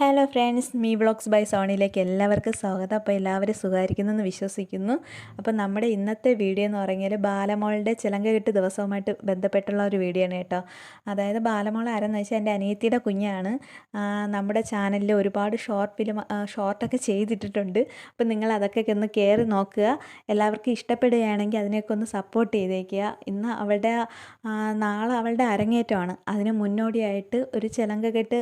Hello friends me vlogs by സോണിയിലേക്ക് എല്ലാവർക്കും സ്വാഗതം. അപ്പോൾ എല്ലാവരും സുഖമായിരിക്കുന്നു എന്ന് വിശ്വസിക്കുന്നു. അപ്പോൾ നമ്മുടെ ഇന്നത്തെ വീഡിയോ എന്ന് പറഞ്ഞാൽ ബാലമോളുടെ ചിലങ്ക കെട്ട് ദിവസവുമായിട്ട് ബന്ധപ്പെട്ടുള്ള ഒരു വീഡിയോ ആണ് കേട്ടോ. അതായത് ബാലമോൾ ആരെന്ന് വെച്ചാൽ എന്റെ അനിയത്തിയുടെ കുഞ്ഞാണ്. നമ്മുടെ ചാനലിൽ ഒരുപാട് ഷോർട്ട് ഫിലിം ഷോർട്ടൊക്കെ ചെയ്തിട്ടിട്ടുണ്ട്. അപ്പോൾ നിങ്ങൾ അതൊക്കെ ഒന്ന് കയറി നോക്കുക. എല്ലാവർക്കും ഇഷ്ടപ്പെടുകയാണെങ്കിൽ അതിനെയൊക്കെ ഒന്ന് സപ്പോർട്ട് ചെയ്തേക്കുക. ഇന്ന് അവളുടെ നാളെ അവളുടെ അരങ്ങേറ്റമാണ്. അതിന് മുന്നോടിയായിട്ട് ഒരു ചിലങ്ക കെട്ട്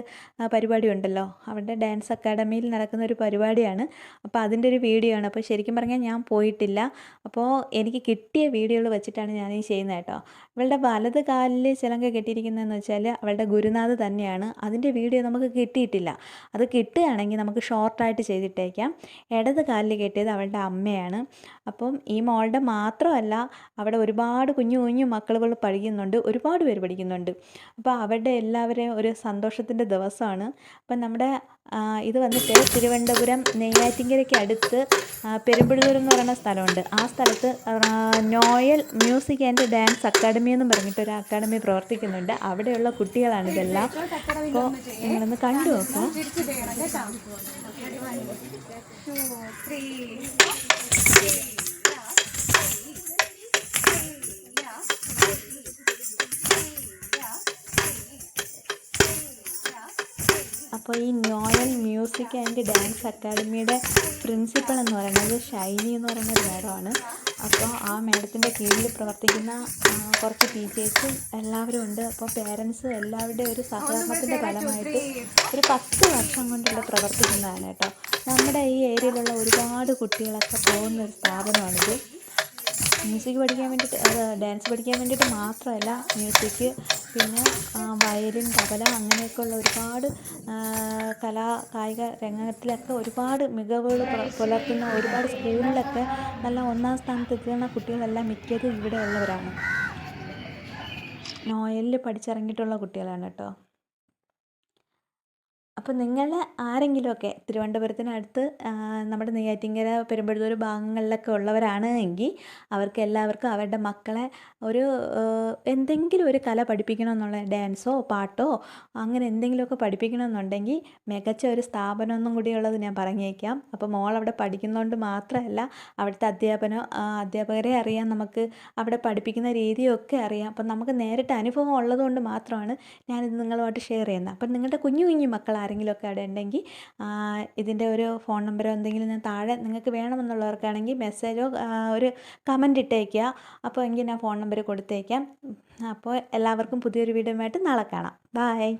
പരിപാടി ഉണ്ടല്ലോ. അവരുടെ ഡാൻസ് അക്കാഡമിയിൽ നടക്കുന്ന ഒരു പരിപാടിയാണ്. അപ്പോൾ അതിന്റെ ഒരു വീഡിയോ ആണ്. അപ്പോൾ ശരിക്കും പറഞ്ഞാൽ ഞാൻ പോയിട്ടില്ല. അപ്പോൾ എനിക്ക് കിട്ടിയ വീഡിയോകൾ വെച്ചിട്ടാണ് ഞാൻ ഈ ചെയ്യുന്നത് കേട്ടോ. ഇവളുടെ വലത് കാലിൽ ചിലങ്ക കെട്ടിയിരിക്കുന്നതെന്ന് വെച്ചാൽ അവളുടെ ഗുരുനാഥ് തന്നെയാണ്. അതിന്റെ വീഡിയോ നമുക്ക് കിട്ടിയിട്ടില്ല. അത് കിട്ടുകയാണെങ്കിൽ നമുക്ക് ഷോർട്ടായിട്ട് ചെയ്തിട്ടേക്കാം. ഇടത് കാലിൽ കെട്ടിയത് അവളുടെ അമ്മയാണ്. അപ്പം ഈ മോളുടെ മാത്രമല്ല അവിടെ ഒരുപാട് കുഞ്ഞു കുഞ്ഞു മക്കളുകൾ പഠിക്കുന്നുണ്ട്. ഒരുപാട് പേര് പഠിക്കുന്നുണ്ട്. അപ്പോൾ അവരുടെ എല്ലാവരെയും ഒരു സന്തോഷത്തിന്റെ ദിവസമാണ്. അപ്പം നമ്മുടെ ഇത് വന്നിട്ട് തിരുവനന്തപുരം നെയ്യാറ്റിങ്കരയ്ക്ക് അടുത്ത് ആ, എന്ന് പറയുന്ന സ്ഥലമുണ്ട്. ആ സ്ഥലത്ത് Noel music and dance academy എന്ന് പറഞ്ഞിട്ട് ഒരു അക്കാഡമി പ്രവർത്തിക്കുന്നുണ്ട്. അവിടെയുള്ള കുട്ടികളാണ് ഇതെല്ലാം. അപ്പോൾ നിങ്ങളൊന്ന് കണ്ടു നോക്കാം. അപ്പോൾ ഈ നോയൽ മ്യൂസിക് ആൻഡ് ഡാൻസ് അക്കാഡമിയുടെ പ്രിൻസിപ്പൾ എന്ന് പറയുന്നത് ഷൈനി എന്ന് പറയുന്ന മാഡമാണ്. അപ്പോൾ ആ മാഡത്തിന്റെ കീഴിൽ പ്രവർത്തിക്കുന്ന കുറച്ച് ടീച്ചേഴ്സും എല്ലാവരും ഉണ്ട്. അപ്പോൾ പേരൻസ് എല്ലാവരുടെയും ഒരു സഹകരണത്തിന്റെ ഫലമായിട്ട് ഒരു പത്ത് വർഷം കൊണ്ടുള്ള പ്രവർത്തിക്കുന്നതാണ് കേട്ടോ. നമ്മുടെ ഈ ഏരിയയിലുള്ള ഒരുപാട് കുട്ടികളൊക്കെ പോകുന്ന ഒരു സ്ഥാപനമാണിത്. മ്യൂസിക് പഠിക്കാൻ വേണ്ടിയിട്ട് ഡാൻസ് പഠിക്കാൻ വേണ്ടിയിട്ട് മാത്രമല്ല മ്യൂസിക് പിന്നെ വയലിൻ തബല അങ്ങനെയൊക്കെയുള്ള ഒരുപാട് കലാ കായിക രംഗത്തിലൊക്കെ ഒരുപാട് മികവുകൾ പുല- പുലർത്തുന്ന ഒരുപാട് സ്കൂളിലൊക്കെ നല്ല ഒന്നാം സ്ഥാനത്ത് എത്തുന്ന കുട്ടികളെല്ലാം മിക്കതും ഇവിടെ ഉള്ളവരാണ് നോയലിൽ പഠിച്ചിറങ്ങിയിട്ടുള്ള കുട്ടികളാണ് കേട്ടോ. അപ്പോൾ നിങ്ങൾ ആരെങ്കിലുമൊക്കെ തിരുവനന്തപുരത്തിനടുത്ത് നമ്മുടെ നെയ്യാറ്റിങ്കര പെരുമ്പഴൂർ ഭാഗങ്ങളിലൊക്കെ ഉള്ളവരാണ് എങ്കിൽ അവർക്ക് എല്ലാവർക്കും അവരുടെ മക്കളെ ഒരു എന്തെങ്കിലും ഒരു കല പഠിപ്പിക്കണമെന്നുള്ള ഡാൻസോ പാട്ടോ അങ്ങനെ എന്തെങ്കിലുമൊക്കെ പഠിപ്പിക്കണമെന്നുണ്ടെങ്കിൽ മികച്ച ഒരു സ്ഥാപനം ഒന്നും കൂടി ഉള്ളത് ഞാൻ പറഞ്ഞേക്കാം. അപ്പോൾ മോൾ അവിടെ പഠിക്കുന്നതുകൊണ്ട് മാത്രമല്ല അവിടുത്തെ അധ്യാപനം അധ്യാപകരെ അറിയാം നമുക്ക് അവിടെ പഠിപ്പിക്കുന്ന രീതിയൊക്കെ അറിയാം. അപ്പം നമുക്ക് നേരിട്ട് അനുഭവം ഉള്ളതുകൊണ്ട് മാത്രമാണ് ഞാനിത് നിങ്ങളുമായിട്ട് ഷെയർ ചെയ്യുന്നത്. അപ്പം നിങ്ങളുടെ കുഞ്ഞു കുഞ്ഞു മക്കൾ ആരെങ്കിലുമൊക്കെ അവിടെ ഉണ്ടെങ്കിൽ ഇതിന്റെ ഒരു ഫോൺ നമ്പറോ എന്തെങ്കിലും ഞാൻ താഴെ നിങ്ങൾക്ക് വേണമെന്നുള്ളവർക്കാണെങ്കിൽ മെസ്സേജോ ഒരു കമന്റ് ഇട്ടേക്കുക. അപ്പോൾ എങ്കിൽ ഞാൻ ഫോൺ നമ്പർ കൊടുത്തേക്കാം. അപ്പോൾ എല്ലാവർക്കും പുതിയൊരു വീഡിയോ ആയിട്ട് നാളെ കാണാം. ബായ്